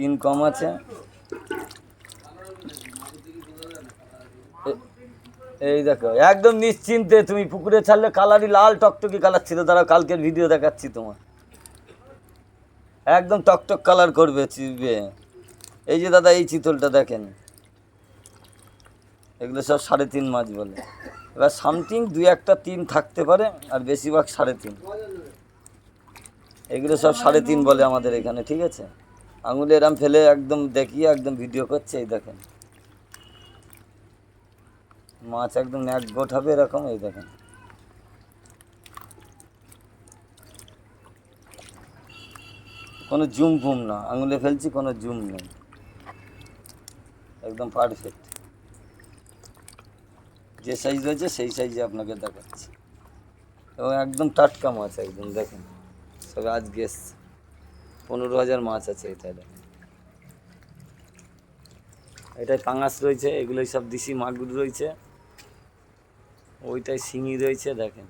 তিন কম আছে। এই দেখো, একদম নিশ্চিন্তে তুমি পুকুরে ছাড়লে কালারই লাল টকটকি কালার ছিল। দাঁড়াও, কালকের ভিডিও দেখাচ্ছি তোমার একদম টকটক কালার করবে চিবে এই যে দাদা, এই চিতলটা দেখেন। এগুলো সব সাড়ে তিন মাছ বলে। এবার সামথিং দুই একটা তিন থাকতে পারে, আর বেশিরভাগ সাড়ে তিন। এগুলো সব সাড়ে তিন বলে আমাদের এখানে, ঠিক আছে? আঙুলে এরম ফেলে একদম দেখিয়ে একদম ভিডিও করছে, এই দেখেন। মাছ একদম এক গোট হবে এরকম, এই দেখেন। কোনো জুম ফুম না, আঙুলে ফেলছি, কোনো জুম নেই। একদম পারফেক্ট যে সাইজ রয়েছে সেই সাইজে আপনাকে দেখাচ্ছি। এবং একদম টাটকা মাছ, একদম দেখেন। সবে আজকে এসছে। পনেরো হাজার মাছ আছে এটা এটায় পাঙাশ রয়েছে, এগুলোই সব দিশি মাগুর রয়েছে। ওইটাই শিঙি রয়েছে, দেখেন।